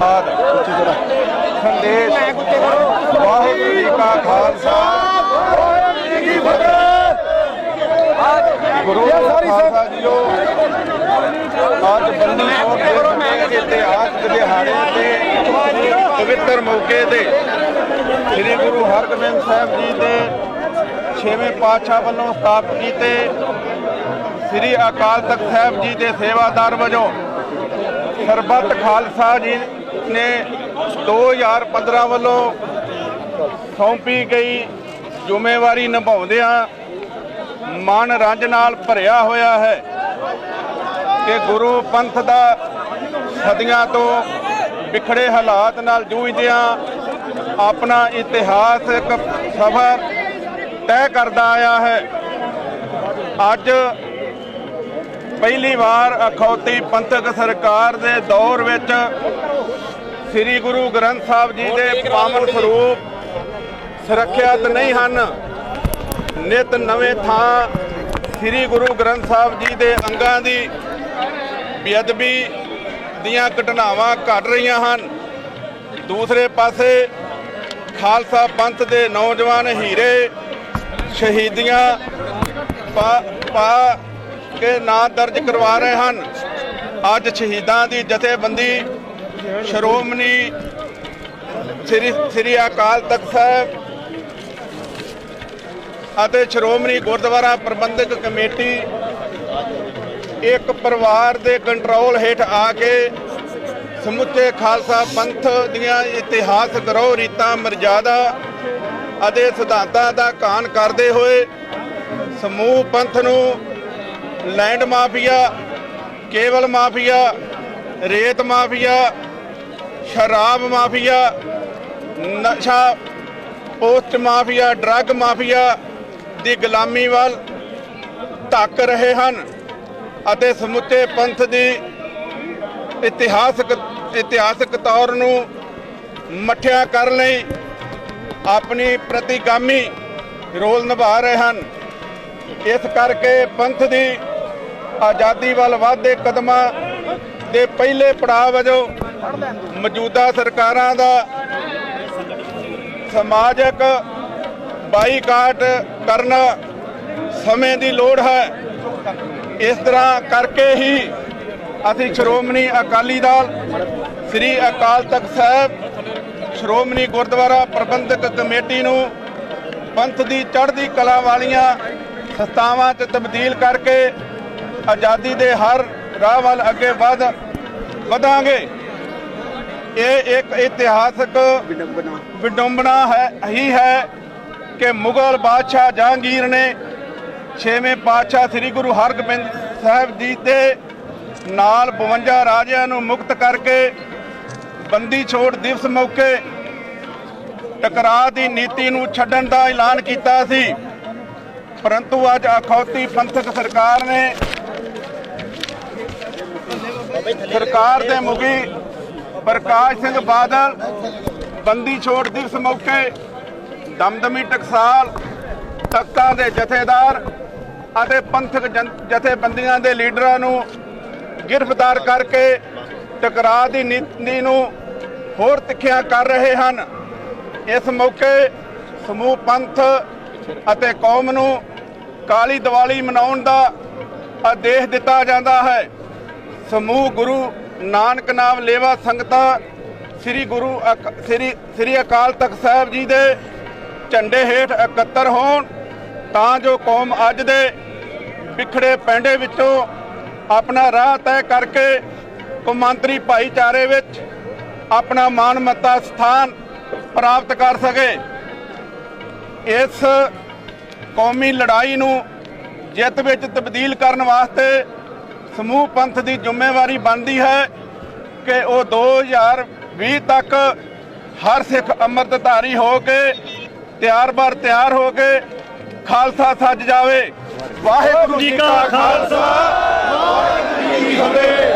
ਬਾਦ ਸੰਦੇਸ਼। ਵਾਹਿਗੁਰੂ ਜੀ ਕਾ ਖਾਲਸਾ। ਵਾਹਿਗੁਰੂ ਜੀ ਕੀ ਫਤਿਹ ਗੁਰੂ ਖਾਲਸਾ ਜੀਓ ਅੱਜ ਬੰਦੀ ਦੇ ਦੇ ਇਤਿਹਾਸ ਦੇ ਦਿਹਾੜੇ ਤੇ ਪਵਿੱਤਰ ਮੌਕੇ ਤੇ ਸ੍ਰੀ ਗੁਰੂ ਹਰਗੋਬਿੰਦ ਸਾਹਿਬ ਜੀ ਦੇ ਛੇਵੇਂ ਪਾਤਸ਼ਾਹ ਵੱਲੋਂ ਸਥਾਪਿਤ ਕੀਤੇ ਸ੍ਰੀ ਅਕਾਲ ਤਖਤ ਸਾਹਿਬ ਜੀ ਦੇ ਸੇਵਾਦਾਰ ਵਜੋਂ ਸਰਬੱਤ ਖਾਲਸਾ ਜੀ ਨੇ 2015 ਵੱਲੋਂ ਸੌਂਪੀ ਗਈ। ਜ਼ਿੰਮੇਵਾਰੀ ਨਿਭਾਉਂਦਿਆਂ ਮਨ ਰੰਜ ਨਾਲ ਭਰਿਆ ਹੋਇਆ ਹੈ ਕਿ ਗੁਰੂ ਪੰਥ ਦਾ ਸਦੀਆਂ ਤੋਂ ਵਿਖੜੇ ਹਾਲਾਤ ਨਾਲ ਜੂਝਦਿਆਂ ਆਪਣਾ ਇਤਿਹਾਸਕ ਸਫ਼ਰ ਤੈਅ ਕਰਦਾ ਆਇਆ ਹੈ। ਅੱਜ ਪਹਿਲੀ ਵਾਰ ਅਖੌਤੀ ਪੰਥਕ ਸਰਕਾਰ ਦੇ ਦੌਰ ਵਿੱਚ ਸ੍ਰੀ ਗੁਰੂ ਗ੍ਰੰਥ ਸਾਹਿਬ ਜੀ ਦੇ ਪਾਵਨ ਸਰੂਪ ਸੁਰੱਖਿਅਤ ਨਹੀਂ ਹਨ। ਨਿਤ ਨਵੇਂ ਥਾਂ ਸ੍ਰੀ ਗੁਰੂ ਗ੍ਰੰਥ ਸਾਹਿਬ ਜੀ ਦੇ ਅੰਗਾਂ ਦੀ ਬੇਅਦਬੀ ਦੀਆਂ ਘਟਨਾਵਾਂ ਘਟ ਰਹੀਆਂ ਹਨ। ਦੂਸਰੇ ਪਾਸੇ ਖਾਲਸਾ ਪੰਥ ਦੇ ਨੌਜਵਾਨ ਹੀਰੇ ਸ਼ਹੀਦੀਆਂ ਪਾ ਕੇ ਨਾਂ ਦਰਜ ਕਰਵਾ ਰਹੇ ਹਨ। ਅੱਜ ਸ਼ਹੀਦਾਂ ਦੀ ਜਥੇਬੰਦੀ ਸ਼੍ਰੋਮਣੀ ਸ੍ਰੀ ਸ੍ਰੀ ਅਕਾਲ ਤਖਤ ਸਾਹਿਬ ਅਤੇ ਸ਼੍ਰੋਮਣੀ ਗੁਰਦੁਆਰਾ ਪ੍ਰਬੰਧਕ ਕਮੇਟੀ ਇੱਕ ਪਰਿਵਾਰ ਦੇ ਕੰਟਰੋਲ ਹੇਠ ਆ ਕੇ ਸਮੁੱਚੇ ਖਾਲਸਾ ਪੰਥ ਦੀਆਂ ਇਤਿਹਾਸ ਗਰੋ ਰੀਤਾਂ ਮਰਜ਼ਾਦਾ ਅਤੇ ਸਿਧਾਂਤਾਂ ਦਾ ਕਾਨ ਕਰਦੇ ਹੋਏ ਸਮੂਹ ਪੰਥ ਨੂੰ ਲੈਂਡ ਮਾਫੀਆ ਕੇਬਲ ਮਾਫੀਆ, ਰੇਤ ਮਾਫੀਆ, ਸ਼ਰਾਬ ਮਾਫੀਆ, ਨਸ਼ਾ, ਪੋਸਟ ਮਾਫੀਆ, ਡਰੱਗ ਮਾਫੀਆ ਦੀ ਗੁਲਾਮੀ ਵੱਲ ਧੱਕ ਰਹੇ ਹਨ ਅਤੇ ਸਮੁੱਚੇ ਪੰਥ ਦੀ ਇਤਿਹਾਸਕ ਇਤਿਹਾਸਕ ਤੌਰ ਨੂੰ ਮੱਠਿਆ ਕਰਨ ਲਈ ਆਪਣੀ ਪ੍ਰਤੀਗਾਮੀ ਰੋਲ ਨਿਭਾ ਰਹੇ ਹਨ। ਇਸ ਕਰਕੇ ਪੰਥ ਦੀ ਆਜ਼ਾਦੀ ਵੱਲ ਵਧਦੇ ਕਦਮਾਂ ਦੇ ਪਹਿਲੇ ਪੜਾਅ ਵਜੋਂ ਮੌਜੂਦਾ ਸਰਕਾਰਾਂ ਦਾ ਸਮਾਜਿਕ ਬਾਈਕਾਟ ਕਰਨਾ ਸਮੇਂ ਦੀ ਲੋੜ ਹੈ। ਇਸ ਤਰ੍ਹਾਂ ਕਰਕੇ ਹੀ ਅਸੀਂ ਸ਼੍ਰੋਮਣੀ ਅਕਾਲੀ ਦਲ, ਸ੍ਰੀ ਅਕਾਲ ਤਖਤ ਸਾਹਿਬ, ਸ਼੍ਰੋਮਣੀ ਗੁਰਦੁਆਰਾ ਪ੍ਰਬੰਧਕ ਕਮੇਟੀ ਨੂੰ ਪੰਥ ਦੀ ਚੜ੍ਹਦੀ ਕਲਾ ਵਾਲੀਆਂ ਸੰਸਥਾਵਾਂ 'ਚ ਤਬਦੀਲ ਕਰਕੇ ਆਜ਼ਾਦੀ ਦੇ ਹਰ ਰਾਹ ਵੱਲ ਅੱਗੇ ਵਧ ਵਧਾਂਗੇ। ਇਹ ਇੱਕ ਇਤਿਹਾਸਕ ਵਿਡੰਬਨਾ ਹੈ, ਹੀ ਹੈ ਕਿ ਮੁਗਲ ਬਾਦਸ਼ਾਹ ਜਹਾਂਗੀਰ ਨੇ ਛੇਵੇਂ ਪਾਤਸ਼ਾਹ ਸ੍ਰੀ ਗੁਰੂ ਹਰਗੋਬਿੰਦ ਸਾਹਿਬ ਜੀ ਦੇ ਨਾਲ 52 ਰਾਜਿਆਂ ਨੂੰ ਮੁਕਤ ਕਰਕੇ ਬੰਦੀ ਛੋੜ ਦਿਵਸ ਮੌਕੇ ਟਕਰਾਅ ਦੀ ਨੀਤੀ ਨੂੰ ਛੱਡਣ ਦਾ ਐਲਾਨ ਕੀਤਾ ਸੀ। ਪਰੰਤੂ ਅੱਜ ਅਖੌਤੀ ਪੰਥਕ ਸਰਕਾਰ ਨੇ ਸਰਕਾਰ ਦੇ ਮੁਖੀ ਪ੍ਰਕਾਸ਼ ਸਿੰਘ ਬਾਦਲ ਬੰਦੀ ਛੋੜ ਦਿਵਸ ਮੌਕੇ ਦਮਦਮੀ ਟਕਸਾਲ, ਤਖਤਾਂ ਦੇ ਜਥੇਦਾਰ ਅਤੇ ਪੰਥਕ ਜਨ- ਜਥੇਬੰਦੀਆਂ ਦੇ ਲੀਡਰਾਂ ਨੂੰ ਗ੍ਰਿਫਤਾਰ ਕਰਕੇ ਟਕਰਾਅ ਦੀ ਨੀਤੀ ਨੂੰ ਹੋਰ ਤਿੱਖਿਆ ਕਰ ਰਹੇ ਹਨ। ਇਸ ਮੌਕੇ ਸਮੂਹ ਪੰਥ ਅਤੇ ਕੌਮ ਨੂੰ ਕਾਲੀ ਦੀਵਾਲੀ ਮਨਾਉਣ ਦਾ ਆਦੇਸ਼ ਦਿੱਤਾ ਜਾਂਦਾ ਹੈ। ਸਮੂਹ ਗੁਰੂ ਨਾਨਕ ਨਾਮ ਲੇਵਾ ਸੰਗਤਾਂ ਸ੍ਰੀ ਗੁਰੂ ਅਕ- ਸ੍ਰੀ ਸ੍ਰੀ ਅਕਾਲ ਤਖਤ ਸਾਹਿਬ ਜੀ ਦੇ ਝੰਡੇ ਹੇਠ ਇਕੱਤਰ ਹੋਣ, ਤਾਂ ਜੋ ਕੌਮ ਅੱਜ ਦੇ ਵਿਖੜੇ ਪੈਂਡੇ ਵਿੱਚੋਂ ਆਪਣਾ ਰਾਹ ਤੈਅ ਕਰਕੇ ਕੌਮਾਂਤਰੀ ਭਾਈਚਾਰੇ ਵਿੱਚ ਆਪਣਾ ਮਾਣ ਮੱਤਾ ਸਥਾਨ ਪ੍ਰਾਪਤ ਕਰ ਸਕੇ। ਇਸ ਕੌਮੀ ਲੜਾਈ ਨੂੰ ਜਿੱਤ ਵਿੱਚ ਤਬਦੀਲ ਕਰਨ ਵਾਸਤੇ ਸਮੂਹ ਪੰਥ ਦੀ ਜ਼ਿੰਮੇਵਾਰੀ ਬਣਦੀ ਹੈ ਕਿ ਉਹ 2020 ਤੱਕ ਹਰ ਸਿੱਖ ਅੰਮ੍ਰਿਤਧਾਰੀ ਹੋ ਕੇ ਤਿਆਰ-ਬਰ ਤਿਆਰ ਹੋ ਕੇ ਖਾਲਸਾ ਸੱਜ ਜਾਵੇ। ਵਾਹਿਗੁਰੂ ਜੀ ਕਾ ਖਾਲਸਾ, ਵਾਹਿਗੁਰੂ ਜੀ ਕੀ ਫਤਿਹ।